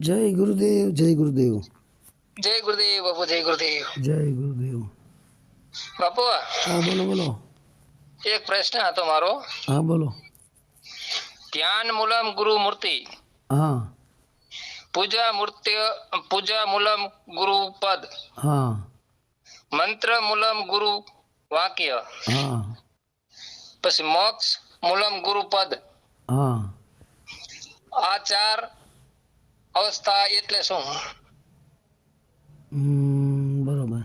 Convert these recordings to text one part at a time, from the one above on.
જય ગુરુદેવ જય ગુરુદેવ જય ગુરુદેવ બાપુ જય ગુરુદેવ જય ગુરુદેવ બાપુ હા બોલો બોલો એક પ્રશ્ન હતો મારો હા બોલો ધ્યાન મૂલમ ગુરુ મૂર્તિ હા પૂજા મૂર્તિ પૂજા મૂલમ ગુરુ પદ હા મંત્ર મૂલમ ગુરુ વાક્ય હા પછી મોક્ષ મૂલમ ગુરુ પદ હા આ ચાર અવસ્થા એટલે શું? બરોબર.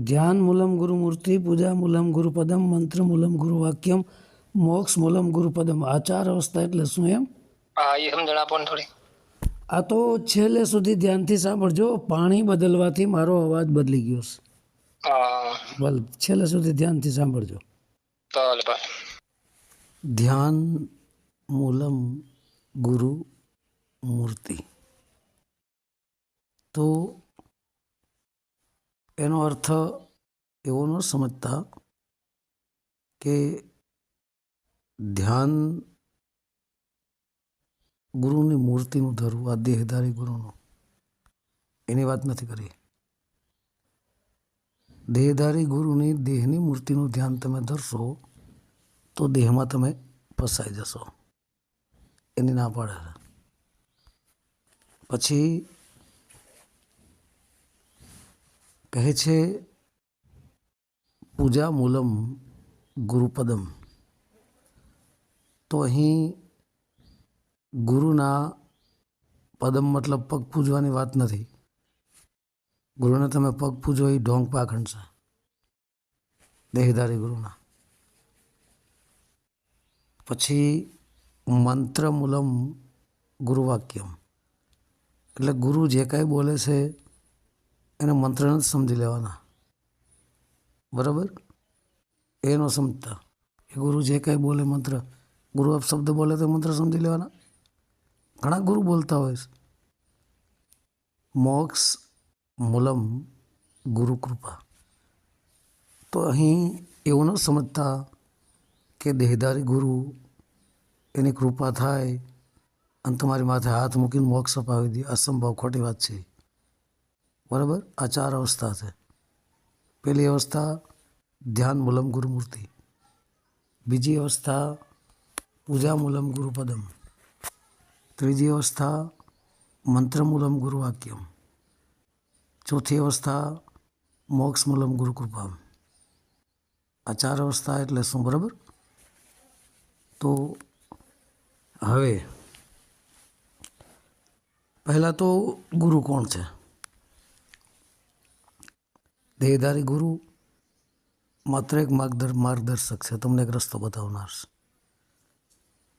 ધ્યાન મૂલમ ગુરુ મૂર્તિ પૂજા મૂલમ ગુરુ પદમ મંત્ર મૂલમ ગુરુ વાક્યમ મોક્ષ મૂલમ ગુરુ પદમ. આ ચાર અવસ્થા એટલે શું એમ? હા એ સમજણ આપો થોડી. આ તો છેલ્લે સુધી ધ્યાનથી સાંભળજો. પાણી બદલવાથી મારો અવાજ બદલી ગયો છે. ભલ છેલ્લે સુધી ધ્યાનથી સાંભળજો. ધ્યાન મૂલમ ગુરુ મૂર્તિ. તો એનો અર્થ એવો ન સમજતા કે ધ્યાન ગુરુની મૂર્તિનું ધરવું આ દેહધારી ગુરુનું, એની વાત નથી કરી. દેહધારી ગુરુની દેહની મૂર્તિનું ધ્યાન તમે ધરશો, તો દેહમાં તમે ફસાઈ જશો. એની ના પાડે. પછી કહે છે પૂજા મૂલમ ગુરુપદમ. તો અહીં ગુરુના પદમ મતલબ પગ પૂજવાની વાત નથી. ગુરુને તમે પગ પૂજો એ ઢોંગ પાખંડ છે, દેહધારી ગુરુના. પછી મંત્ર મૂલમ ગુરુવાક્યમ. એટલે ગુરુ જે કાંઈ બોલે છે, એને મંત્રને જ સમજી લેવાના. બરાબર? એ ન સમજતા. એ ગુરુ જે કાંઈ બોલે મંત્ર, ગુરુ આપ શબ્દ બોલે તો મંત્ર સમજી લેવાના? ઘણા ગુરુ બોલતા હોય છે. મોક્ષ મૂલમ ગુરુ કૃપા. તો અહીં એવું ન સમજતા કે દેહદારી ગુરુ, એની કૃપા થાય અને તમારી માથે હાથ મૂકીને મોક્ષ અપાવી દે અસંભવ, ખોટી વાત છે. બરાબર? આ ચાર અવસ્થા છે. પહેલી અવસ્થા, ધ્યાન મૂલમ ગુરુમૂર્તિ. બીજી અવસ્થા, પૂજા મૂલમ ગુરુપદમ. ત્રીજી અવસ્થા, મંત્ર મૂલમ ગુરુવાક્યમ. ચોથી અવસ્થા, મોક્ષ મૂલમ ગુરુકૃપામ. આ ચાર અવસ્થા એટલે શું? બરાબર? તો હવે પહેલાં તો ગુરુ કોણ છે? દેહધારી ગુરુ માત્ર એક માર્ગદર માર્ગદર્શક છે. તમને એક રસ્તો બતાવનાર છે.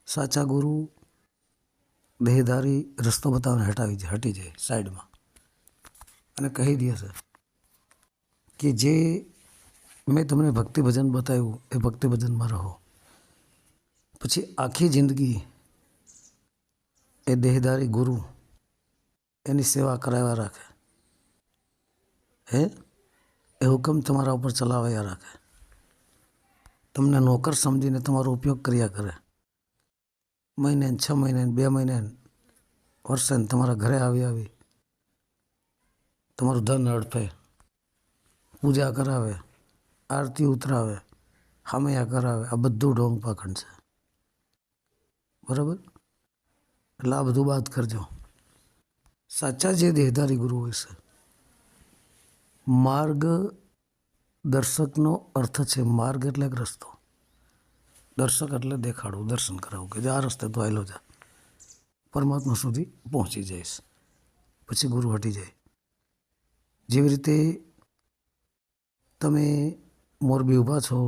સાચા ગુરુ દેહધારી રસ્તો બતાવીને હટાવી જાય હટી જાય સાઈડમાં. અને કહી દે છે કે જે મેં તમને ભક્તિ ભજન બતાવ્યું, એ ભક્તિ ભજનમાં રહો. પછી આખી જિંદગી એ દેહધારી ગુરુ એની સેવા કરાવ્યા રાખે. હે? એ હુકમ તમારા ઉપર ચલાવ્યા રાખે. તમને નોકર સમજીને તમારો ઉપયોગ કર્યા કરે. મહિને છ મહિને બે મહિને વર્ષે તમારા ઘરે આવી આવી તમારું ધન અડફે પૂજા કરાવે, આરતી ઉતરાવે, હામૈયા કરાવે, આ બધું ઢોંગ પાખંડ છે. બરાબર? એટલે આ બધું બાદ કરજો. સાચા જે દેહધારી ગુરુ હોય છે, માર્ગ દર્શકનો અર્થ છે માર્ગ એટલે એક રસ્તો. દર્શક એટલે દેખાડવું, દર્શન કરાવવું, કે જે આ રસ્તે તો આવેલો જા. પરમાત્મા સુધી પહોંચી જઈશ, પછી ગુરુ હટી જાય. જેવી રીતે તમે મોરબી ઊભા છો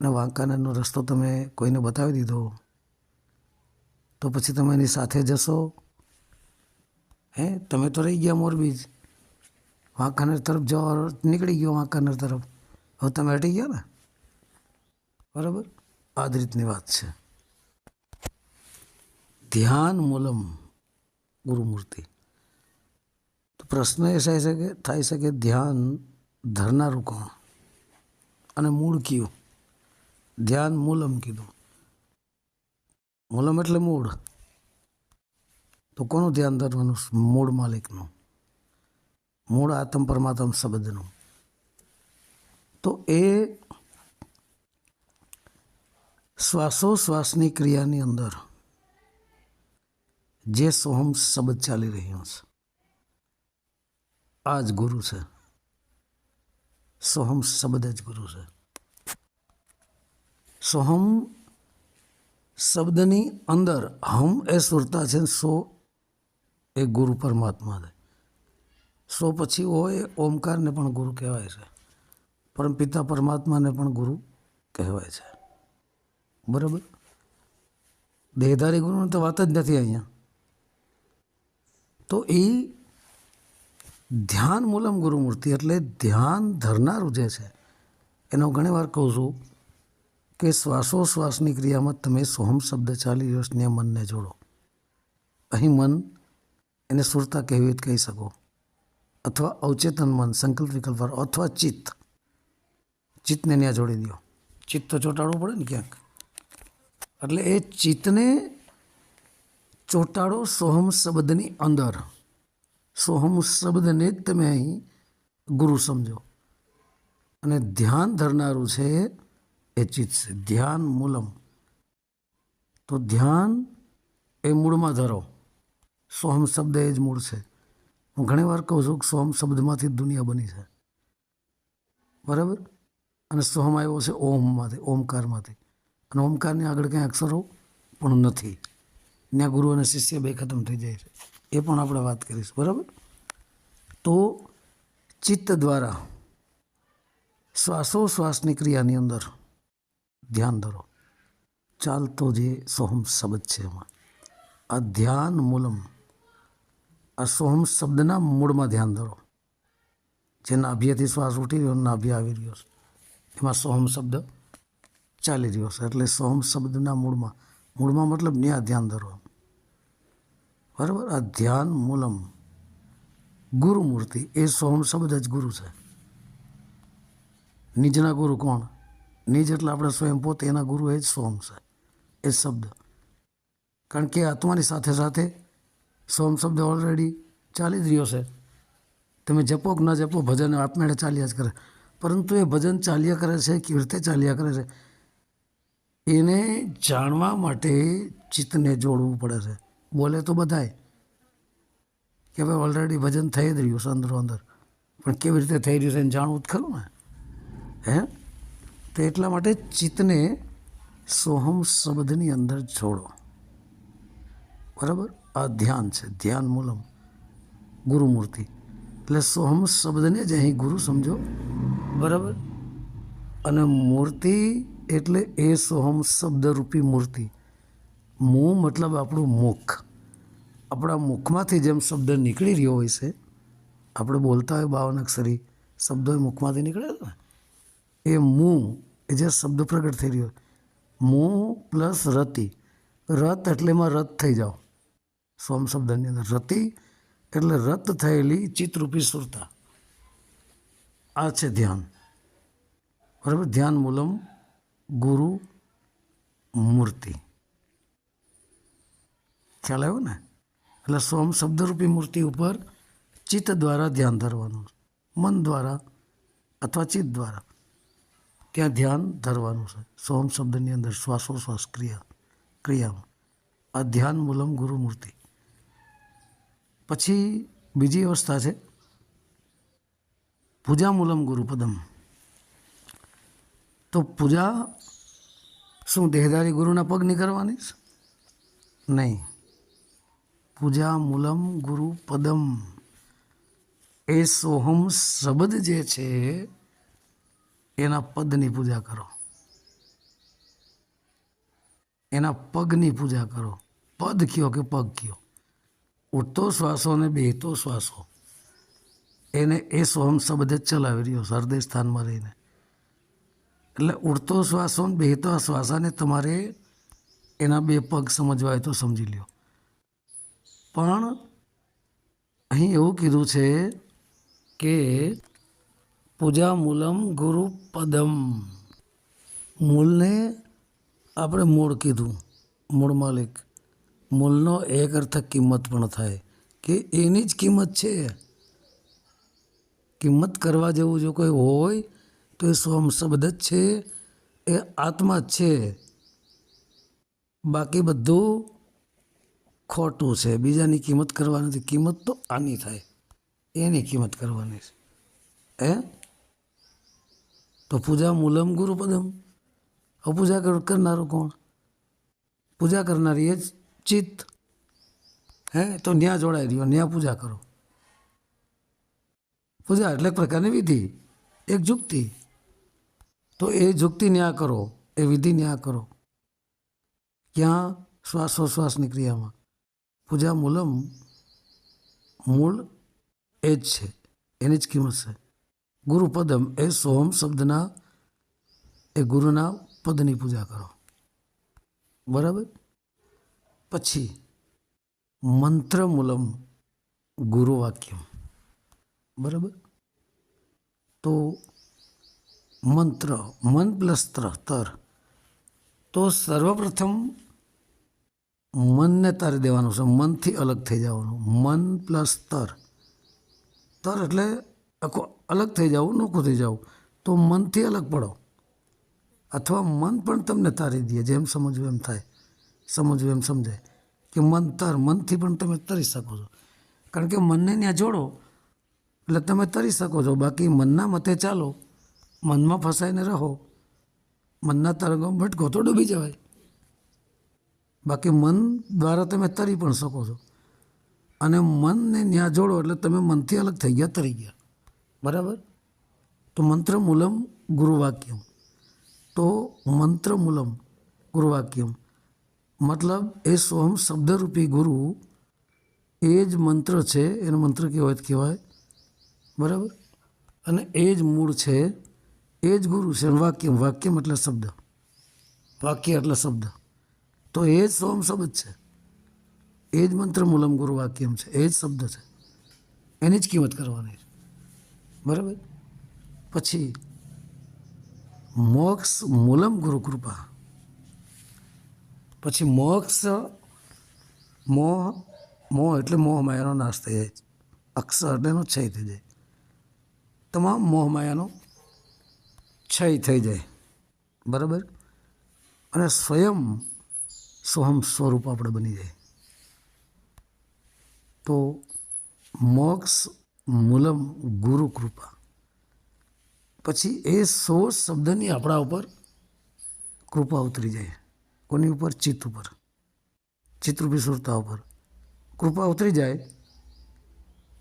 ને વાંકાનેરનો રસ્તો તમે કોઈને બતાવી દીધો, તો પછી તમે એની સાથે જશો હે, તમે તો રહી ગયા મોરબી જ વાંકાનેર તરફ જવા નીકળી ગયો વાંકાનેર તરફ. હવે તમે હટી ગયા ને? બરાબર? આ જ રીતની વાત છે. ધ્યાન મૂલમ ગુરુમૂર્તિ. તો પ્રશ્ન એ થાય છે કે, થાય છે કે ધ્યાન ધરનારું કોણ? અને મૂળ કયું? ધ્યાન મૂલમ કીધું. મૂલમ એટલે મૂળ. તો કોનું ધ્યાન ધરવાનું મૂળ માલિકનું. મૂળ આત્મ પરમાત્મ શબ્દનું. તો એ શ્વાસોશ્વાસની ક્રિયાની અંદર જે સોહમ શબ્દ ચાલી રહ્યો છે, આ જ ગુરુ છે. સોહમ શબ્દ જ ગુરુ છે. સોહમ શબ્દની અંદર હમ એ સુરતા છે સો એ ગુરુ પરમાત્મા છે સો પછી હોય ઓમકારને પણ ગુરુ કહેવાય છે. પરમપિતા પરમાત્માને પણ ગુરુ કહેવાય છે. બરાબર? દેહધારી ગુરુની તો વાત જ નથી અહીંયા. તો એ ધ્યાન મૂલમ ગુરુમૂર્તિ એટલે ધ્યાન ધરનારું જે છે, એનો ઘણી વાર કહું છું કે શ્વાસોશ્વાસની ક્રિયામાં તમે સોહમ શબ્દ ચાલી રહ્યો મનને જોડો. અહીં મન એને સુરતા કહેવી કહી શકો. અથવા અવચેતન મન, સંકલ્પ વિકલ્પ અથવા ચિત્ત. ચિત્તને ત્યાં જોડી દો ચિત્ત તો ચોંટાડવું પડે ને ક્યાંક. એટલે એ ચિત્તને ચોંટાડો સોહમ શબ્દની અંદર. સોહમ શબ્દને જ તમે અહીં ગુરુ સમજો. અને ધ્યાન ધરનારું છે એ ચિત્ત છે. ધ્યાન મૂલમ. તો ધ્યાન એ મૂળમાં ધરો. સોહમ શબ્દ એ જ મૂળ છે. હું ઘણી વાર કહું છું કે સોહમ શબ્દમાંથી દુનિયા બની છે. બરાબર? અને સોહમ આવ્યો છે ઓમમાંથી ઓમકારમાંથી. અને ઓમકારની આગળ ક્યાંય અક્ષરો પણ નથી. ત્યાં ગુરુ અને શિષ્ય બે ખતમ થઈ જાય છે. એ પણ આપણે વાત કરીશું. બરાબર? તો ચિત્ત દ્વારા શ્વાસોશ્વાસની ક્રિયાની અંદર ધ્યાન ધરો. ચાલતો જે સોહમ શબ્દ છે એમાં, આ ધ્યાન મૂલમ આ સોહમ શબ્દના મૂળમાં ધ્યાન ધરો. જે નાભ્યથી શ્વાસ ઉઠી રહ્યો નાભ્ય આવી રહ્યો છે. એમાં સોહમ શબ્દ ચાલી રહ્યો છે. એટલે સોહમ શબ્દના મૂળમાં મૂળમાં મતલબ ન્યા ધ્યાન ધરો બરાબર? આ ધ્યાન મૂલમ. ગુરુમૂર્તિ, એ સોહમ શબ્દ જ ગુરુ છે. નિજના ગુરુ કોણ? નિજ એટલે આપણે સ્વયં પોતે, એના ગુરુ એ જ સોહમ છે. એ શબ્દ. કારણ કે આત્માની સાથે સાથે સોમ શબ્દ ઓલરેડી ચાલી જ રહ્યો છે. તમે જપો કે ન જપો, ભજન આપમેળે ચાલ્યા જ કરે. પરંતુ એ ભજન ચાલ્યા કરે છે, કેવી રીતે ચાલ્યા કરે છે? એને જાણવા માટે ચિત્તને જોડવું પડે છે. બોલે તો બધાય કે ભાઈ ઓલરેડી ભજન થઈ જ રહ્યું છે અંદરો અંદર. પણ કેવી રીતે થઈ રહ્યું છે એને જાણવું જ ખરું ને? હે? તો એટલા માટે ચિત્તને સોહમ શબ્દની અંદર જોડો. બરાબર? આ ધ્યાન છે, ધ્યાન મૂલમ. ગુરુમૂર્તિ. એટલે સોહમ શબ્દને જ અહીં ગુરુ સમજો. બરાબર? અને મૂર્તિ એટલે એ સોહમ શબ્દરૂપી મૂર્તિ. મું મતલબ આપણું મુખ. આપણા મુખમાંથી જેમ શબ્દ નીકળી રહ્યો હોય છે, આપણે બોલતા હોય બાવન અક્ષરી શબ્દો મુખમાંથી નીકળે ને? એ મું, એ જે શબ્દ પ્રગટ થઈ રહ્યો મું પ્લસ રતિ. રત એટલે એમાં રત થઈ જાઓ. સોમ શબ્દની અંદર રતિ એટલે રત થયેલી ચિત્તરૂપી સુરતા. આ છે ધ્યાન. બરાબર? ધ્યાન મૂલમ ગુરુ મૂર્તિ. ખ્યાલ આવ્યો ને? એટલે સોમ શબ્દરૂપી મૂર્તિ ઉપર ચિત્ત દ્વારા ધ્યાન ધરવાનું, મન દ્વારા અથવા ચિત્ત દ્વારા ત્યાં ધ્યાન ધરવાનું છે. સોમ શબ્દની અંદર શ્વાસોશ્વાસ ક્રિયા, ક્રિયામાં. આ ધ્યાન મૂલમ ગુરુમૂર્તિ પછી બીજી અવસ્થા છે. પૂજા મૂલમ ગુરુપદમ. તો પૂજા શું, દેહધારી ગુરુના પગની કરવાની નહીં. પૂજા મૂલમ ગુરુ પદમ એ સોહમ શબ્દ જે છે, એના પદની પૂજા કરો. એના પગની પૂજા કરો. પદ કયો કે પગ કયો? ઉઠતો શ્વાસો અને બેહતો શ્વાસો. એને એ સ્વમ શબ્દ જ ચલાવી રહ્યો છે, હૃદય સ્થાનમાં રહીને. એટલે ઉડતો શ્વાસો ને બેહતો શ્વાસાને તમારે એના બે પગ સમજવા હોય તો સમજી લ્યો. પણ અહીં એવું કીધું છે કે પૂજા મૂલમ ગુરુ પદમ. મૂળને આપણે મૂળ કીધું, મૂળ માલિક. મૂળનો એક અર્થ કિંમત પણ થાય કે એની જ કિંમત છે. કિંમત કરવા જેવું જો કોઈ હોય, તો એ સ્વમ શબ્દ જ છે, એ આત્મા જ છે. બાકી બધું ખોટું છે. બીજાની કિંમત કરવાની નથી. કિંમત તો આની થાય. એની કિંમત કરવાની છે. હે? તો પૂજા મૂલમ ગુરુપદમ. અપૂજા પૂજા કર- કરનારો કોણ? પૂજા કરનારી એ જ ચિત્ત. હે, તો ન્યા જોડાઈ રહ્યો, ન્યા પૂજા કરો. પૂજા એટલે પ્રકારની વિધિ, એક જુક્તિ. તો એ જુક્તિ ન્યા કરો, એ વિધિ ન્યા કરો. ક્યાં? શ્વાસોશ્વાસની ક્રિયામાં. પૂજા મૂલમ મૂળ એ જ છે, એની જ કિંમત છે. ગુરુપદમ એ સોહમ શબ્દના, એ ગુરુના પદની પૂજા કરો. બરાબર? પછી મંત્ર મૂલમ ગુરુવાક્યમ. બરાબર? તો મંત્ર, મન પ્લસ તર તો સર્વપ્રથમ મનને તારી દેવાનું છે, મનથી અલગ થઈ જવાનું. મન પ્લસ તર. તર એટલે આખું અલગ થઈ જવું નોખું થઈ જવું. તો મનથી અલગ પડો. અથવા મન પણ તમને તારી દે, જેમ સમજવું એમ થાય. સમજવું એમ સમજાય. કે મન તર, મનથી પણ તમે તરી શકો છો. કારણ કે મનને ત્યાં જોડો, એટલે તમે તરી શકો છો. બાકી મનના મતે ચાલો, મનમાં ફસાઈને રહો, મનના તરંગો ભટકો તો ડૂબી જવાય. બાકી મન દ્વારા તમે તરી પણ શકો છો. અને મનને ન્યા જોડો, એટલે તમે મનથી અલગ થઈ ગયા, તરી ગયા. બરાબર? તો મંત્ર મૂલમ ગુરુવાક્યમ. તો મંત્ર મૂલમ ગુરુવાક્યમ. મતલબ એ સ્વયં શબ્દરૂપી ગુરુ એ જ મંત્ર છે, એનો મંત્ર કહેવાય કહેવાય. બરાબર? અને એ જ મૂળ છે, એ જ ગુરુ છે વાક્ય વાક્યમ એટલે શબ્દ. વાક્ય એટલે શબ્દ. તો એ જ સોમ શબ્દ છે. એ જ મંત્ર મૂલમ ગુરુ વાક્યમ છે, એ જ શબ્દ છે. એની જ કિંમત કરવાની બરાબર? પછી મોક્ષ મૂલમ ગુરુ કૃપા. પછી મોક્ષ, મોહ મોહ એટલે મોહ માયાનો નાશ થઈ જાય અક્ષર એટલે એનો ક્ષય થઈ જાય. તમામ મોહ માયાનો ક્ષય થઈ જાય. બરાબર? અને સ્વયં સોહમ સ્વરૂપ આપણે બની જાય. તો મોક્ષ મૂલમ ગુરુ કૃપા. પછી એ સો શબ્દની આપણા ઉપર કૃપા ઉતરી જાય. કોની ઉપર? ચિત્ત ઉપર. ચિત્તરૂપી સુરતા ઉપર. કૃપા ઉતરી જાય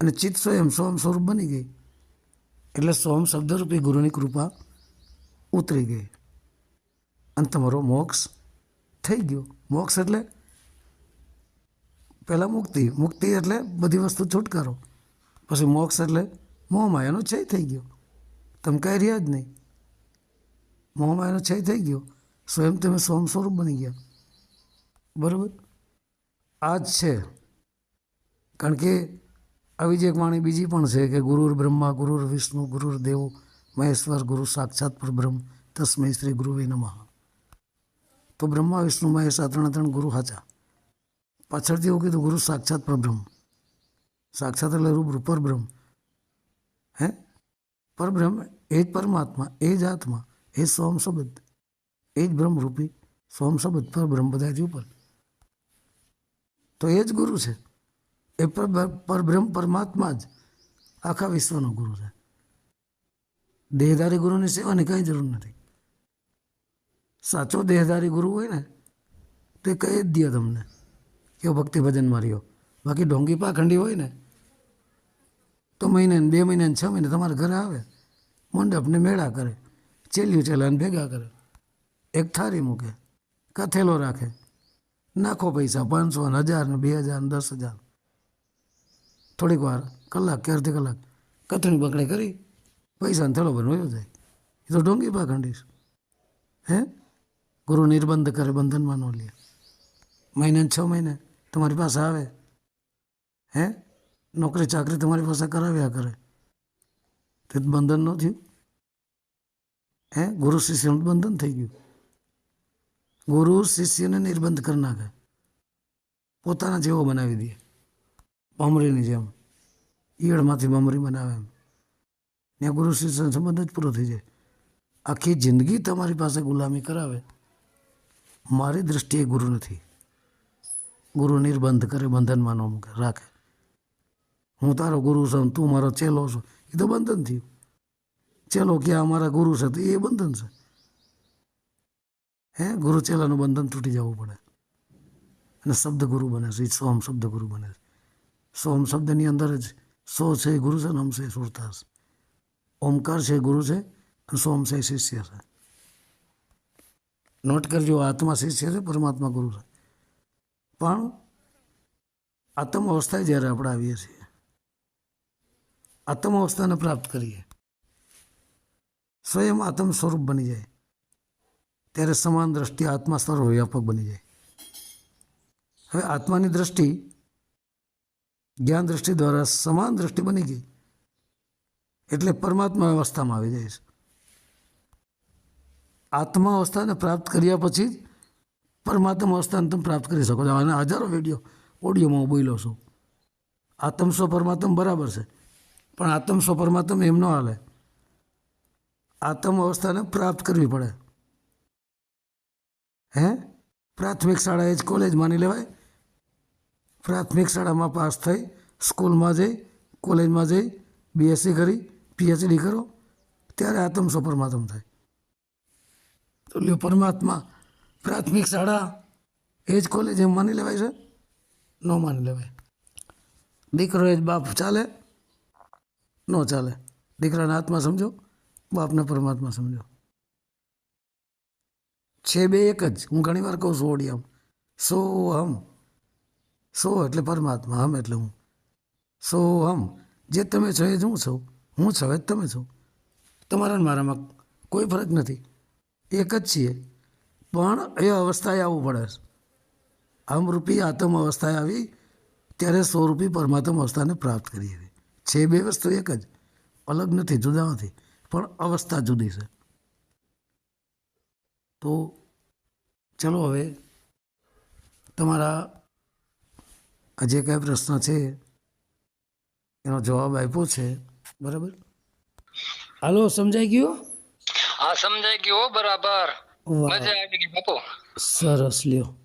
અને ચિત્ત સ્વયં સોમ સ્વરૂપ બની ગઈ. એટલે સોમ શબ્દરૂપી ગુરુની કૃપા ઉતરી ગઈ. અને તમારો મોક્ષ થઈ ગયો. મોક્ષ એટલે પહેલાં મુક્તિ. મુક્તિ એટલે બધી વસ્તુ છુટકારો. પછી મોક્ષ એટલે મોહમાયાનો ક્ષય થઈ ગયો. તમે કાંઈ રહ્યા જ નહીં. મોહમાયાનો ક્ષય થઈ ગયો. સ્વયં તમે સ્વયં સ્વરૂપ બની ગયા. બરાબર? આ જ છે. કારણ કે આવી જ એક વાણી બીજી પણ છે કે ગુરુર બ્રહ્મા, ગુરુર વિષ્ણુ, ગુરુર દેવ, મહેશ્વર, ગુરુ સાક્ષાત પર બ્રહ્મ તસ્મય શ્રી ગુરુવે નમઃ. તો બ્રહ્મા, વિષ્ણુ, મહેશ, આ ત્રણે ત્રણ ગુરુ હાચા. પાછળથી એવું કીધું, ગુરુ સાક્ષાત પર બ્રહ્મ. સાક્ષાત એટલે રૂબરૂ પરબ્રહ્મ હે? પરબ્રહ્મ એ જ પરમાત્મા, એ જ આત્મા, એ સ્વમ શબ્દ એ જ બ્રહ્મરૂપી. સોમ ઉત્પર બધાથી ઉપર. તો એ જ ગુરુ છે. એ પર પરબ્રહ્મ પરમાત્મા જ આખા વિશ્વનો ગુરુ છે. દેહધારી ગુરુની સેવાની કંઈ જરૂર નથી. સાચો દેહધારી ગુરુ હોય ને, તો કહી જ દે તમને કે ભક્તિ ભજનમાં માર્યો બાકી ઢોંગી પાખંડી હોય ને, તો મહિને બે મહિને છ મહિને તમારા ઘરે આવે, મંડપને મેળા કરે ચેલ્યું ચેલાને ભેગા કરે. એક થારી મૂકે, કથેલો રાખે. નાખો પૈસા, પાંચસો ને હજાર ને બે હજાર ને દસ હજાર. થોડીક વાર, કલાક કે અડધી કલાક, કથણી બકડી કરી પૈસાને થેલો બન વયો જાય. એ તો ઢોંગી પાખંડીશ હે? ગુરુ નિર્બંધ કરે, બંધનમાં ન લે. મહિને છ મહિને તમારી પાસે આવે. હે? નોકરી ચાકરી તમારી પાસે કરાવ્યા કરે. તે બંધન ન થયું. હે? ગુરુ શિષ્યનું બંધન થઈ ગયું. ગુરુ શિષ્યને નિર્બંધ કરી નાખે. પોતાના જેવો બનાવી દે. બમરીની જેમ. ઈયળમાંથી બમરી બનાવે એમ. ત્યાં ગુરુ શિષ્ય સંબંધ જ પૂરો થઈ જાય. આખી જિંદગી તમારી પાસે ગુલામી કરાવે. મારી દૃષ્ટિએ ગુરુ નથી. ગુરુ નિર્બંધ કરે બંધનમાં ન રાખે. હું તારો ગુરુ છું, તું મારો ચેલો છું. એ તો બંધન થયું. ચેલો કે અમારા ગુરુ છે તો એ બંધન છે. હે? ગુરુ ચેલાનું બંધન તૂટી જવું પડે. અને શબ્દ ગુરુ બને છે સોમ શબ્દ ગુરુ બને છે. સોમ શબ્દની અંદર જ સો છે ગુરુ છે નમ છે એ સુરતાસ ઓમકાર છે ગુરુ છે અને સોમ છે શિષ્ય છે. નોટ કરજો, આત્મા શિષ્ય છે, પરમાત્મા ગુરુ છે. પણ આત્મ અવસ્થાએ જ્યારે આપણે આવીએ છીએ, આત્મ અવસ્થાને પ્રાપ્ત કરીએ, સ્વયં આત્મ સ્વરૂપ બની જાય. ત્યારે સમાન દ્રષ્ટિ આત્મા સર્વવ્યાપક બની જાય. હવે આત્માની દ્રષ્ટિ જ્ઞાન દ્રષ્ટિ દ્વારા સમાન દ્રષ્ટિ બની ગઈ. એટલે પરમાત્મા અવસ્થામાં આવી જાય છે. આત્મા અવસ્થાને પ્રાપ્ત કર્યા પછી જ પરમાત્મા અવસ્થાને તમે પ્રાપ્ત કરી શકો છો. અને હજારો વીડિયો, ઓડિયોમાં હું બોલ્યો છું. આત્મ સ્વ પરમાત્મ બરાબર છે. પણ આત્મ સ્વ પરમાત્મ એમ ન હાલે. આત્મ અવસ્થાને પ્રાપ્ત કરવી પડે. હે? પ્રાથમિક શાળા એ જ કોલેજ માની લેવાય. પ્રાથમિક શાળામાં પાસ થઈ, સ્કૂલમાં જઈ, કોલેજમાં જઈ બીએસસી કરી પીએચડી કરો, ત્યારે આતમસો પરમાત્મ થાય. તો લ્યો પરમાત્મા, પ્રાથમિક શાળા એ જ કોલેજ એમ માની લેવાય છે? ન માની લેવાય. દીકરો એ જ બાપ ચાલે? ન ચાલે. દીકરાના આત્મા સમજો, બાપને પરમાત્મા સમજો. છે બે એક જ. હું ઘણી વાર કહું છું ઓડિયામાં સો હમ. સો એટલે પરમાત્મા, હમ એટલે હું. સો હમ. જે તમે છો એ જ હું છું. હું છો એ જ તમે છો. તમારા મારામાં કોઈ ફરક નથી. એક જ છીએ. પણ એ અવસ્થાએ આવવું પડે છે. અમરૂપી આત્મ અવસ્થાએ આવી, ત્યારે સ્વરૂપી પરમાત્મ અવસ્થાને પ્રાપ્ત કરી છે બે વસ્તુ એક જ. અલગ નથી, જુદા નથી. પણ અવસ્થા જુદી છે. તો ચલો હવે તમારા આ જે કાંઈ પ્રશ્ન છે એનો જવાબ આપ્યો છે બરાબર? હાલો સમજાઈ ગયો? હા સમજાઈ ગયો બરાબર. મજા આવી ગઈ બાપુ. સરસ લ્યો.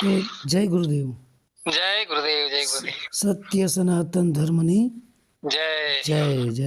તો જય ગુરુદેવ. જય ગુરુદેવ જય ગુરુદેવ. સત્ય સનાતન ધર્મની જય. જય જય.